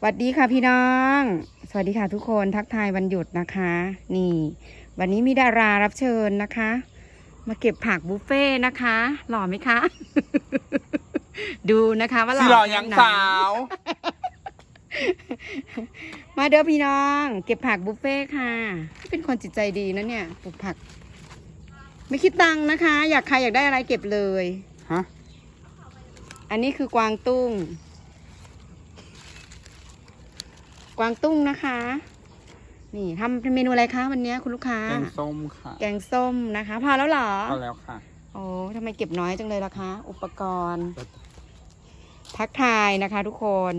สวัสดีค่ะพี่น้อง สวัสดีค่ะทุกคนทักทายวันหยุดนะคะ นี่ วันนี้มีดารารับเชิญนะคะ มาเก็บผักบุฟเฟ่ต์นะคะ หล่อไหมคะ ดูนะคะว่าหล่สิอหล่อแค่ยังไหนสาว มาเด้อพี่น้อง เก็บผักบุฟเฟ่ต์ค่ะ เป็นคนจิตใจดีนะเนี่ยปลูกผัก ไม่คิดตังค์นะคะ อยากใครอยากได้อะไรเก็บเลย ฮะ อันนี้คือกวางตุ้ง กวางตุ้งนะคะ นี่ทำเป็นเมนูอะไรคะวันนี้คุณลูกค้า แกงส้มค่ะแกงส้มนะคะ พอแล้วเหรอเอาแล้วค่ะโอ้ทำไมเก็บน้อยจังเลยล่ะคะ อุปกรณ์ ทักทายนะคะทุกคน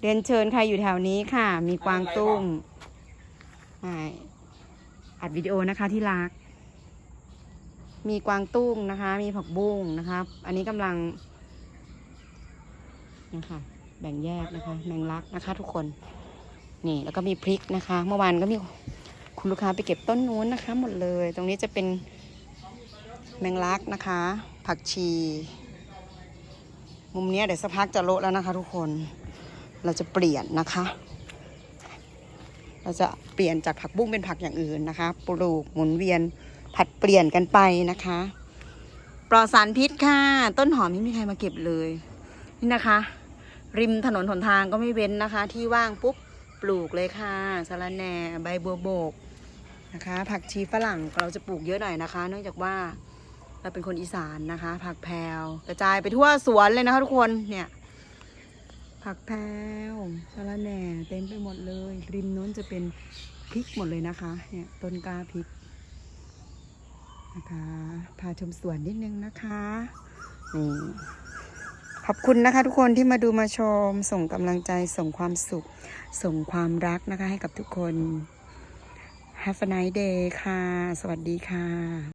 เรียนเชิญใครอยู่แถวนี้ค่ะ มีกวางตุ้งไม่อัดวิดีโอนะคะที่รัก มีกวางตุ้งนะคะ มีผักบุ้งนะคะอันนี้กำลังนะคะแบ่งแยกนะคะ แมงลักนะคะ ทุกคน นี่แล้วก็มีพริกนะคะ เมื่อวานก็มีคุณลูกค้าไปเก็บต้นนู้นนะคะ หมดเลย ตรงนี้จะเป็นแมงลักนะคะ ผักชี มุมนี้เดี๋ยวสักพักจะโละแล้วนะคะ ทุกคนเราจะเปลี่ยนนะคะ เราจะเปลี่ยนจากผักบุ้งเป็นผักอย่างอื่นนะคะ ปลูกหมุนเวียนผัดเปลี่ยนกันไปนะคะปลอดสารพิษค่ะ ต้นหอมไม่มีใครมาเก็บเลย นี่นะคะ ริมถนนหนทางก็ไม่เว้นนะคะ ที่ว่างปุ๊บ ปลูกเลยค่ะสะระแหน่ใบบัวโบกนะคะ ผักชีฝรั่งเราจะปลูกเยอะหน่อยนะคะ เนื่องจากว่าเราเป็นคนอีสานนะคะ ผักแพรวกระจายไปทั่วสวนเลยนะคะทุกคนเนี่ย ผักแพรวสะระแหน่เต็มไปหมดเลย ริมน้นจะเป็นพริกหมดเลยนะคะเนี่ยต้นกล้าพริกนะคะพาชมสวนนิดนึงนะคะนี่ ขอบคุณนะคะทุกคนที่มาดูมาชม ส่งกำลังใจส่งความสุข ส่งความรักนะคะให้กับทุกคน Have a nice day ค่ะ สวัสดีค่ะ